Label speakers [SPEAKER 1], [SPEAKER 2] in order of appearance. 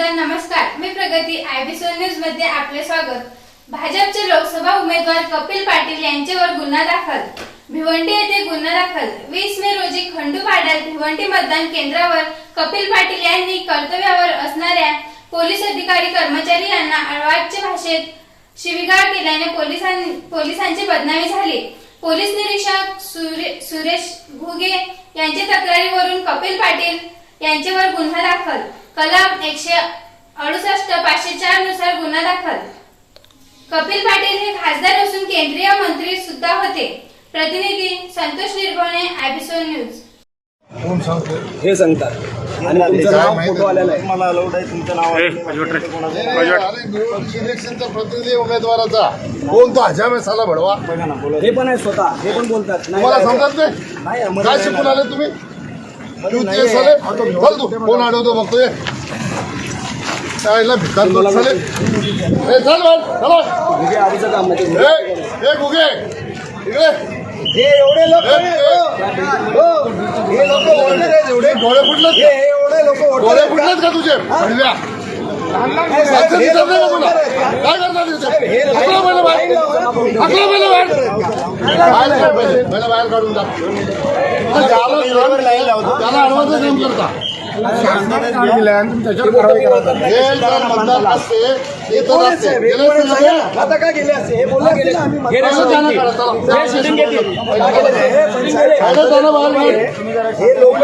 [SPEAKER 1] नमस्कार. मी आयबीसी न्यूजमध्ये आपले स्वागत. भाजपचे लोकसभा उमेदवार कपिल पाटील यांच्यावर गुन्हा दाखल. भिवंडी येथे गुन्हा दाखल. वीस मे रोजी खंडू पाड्यात भिवंडी मतदान केंद्रावर कपिल पाटील यांनी कर्तव्यावर असणाऱ्या पोलीस अधिकारी कर्मचारी यांना अडवाच्या भाषेत शिविगाळ केल्याने पोलिसां पोलिसांची बदनामी झाली. पोलीस निरीक्षक सुरे, सुरेश घुगे यांच्या तक्रारीवरून कपिल पाटील यांच्यावर गुन्हा दाखल. कलम एकशे अडुसष्ट पाचशे चारनुसार गुन्हा दाखल. कपिल पाटील हे खासदार असून केंद्रीय मंत्री सुद्धा होते. प्रतिनिधी संतोष निर्भवणे आयबीसो न्यूज.
[SPEAKER 2] कोण सांगतो
[SPEAKER 3] हे सांगतात. आणि तुमचं नाव फोटो आलेला आहे.
[SPEAKER 4] मला अलाउड आहे? तुमचं नाव आहे.
[SPEAKER 2] अरे निवडणूक इलेक्शनचा प्रतिनिधी उमेदवाराचा. कोण तो हजाम आहे साला भडवा?
[SPEAKER 3] हे पण आहे स्वतः. हे पण बोलतात. नाही
[SPEAKER 2] तुम्हाला समजत काय शिकून. आले तुम्ही?
[SPEAKER 4] मध्ये
[SPEAKER 2] तू
[SPEAKER 4] नाही
[SPEAKER 2] ते कोण अडवतो बघतोय त्याला भिकार साले ए, चल बघ, चला.
[SPEAKER 3] हे
[SPEAKER 2] ए, गुगे इकडे.
[SPEAKER 4] हे एवढे लोक हे लोक एवढे
[SPEAKER 2] डोळे फुटलेत
[SPEAKER 4] हे एवढे लोक
[SPEAKER 2] डोळे फुटलेत का तुझे? भडव्या काय करणार तिथे बाहेर. काढून त्याला अडवायचं काम करता. हे जर
[SPEAKER 4] आता काय गेले असते हे बोलला गेले हे लोक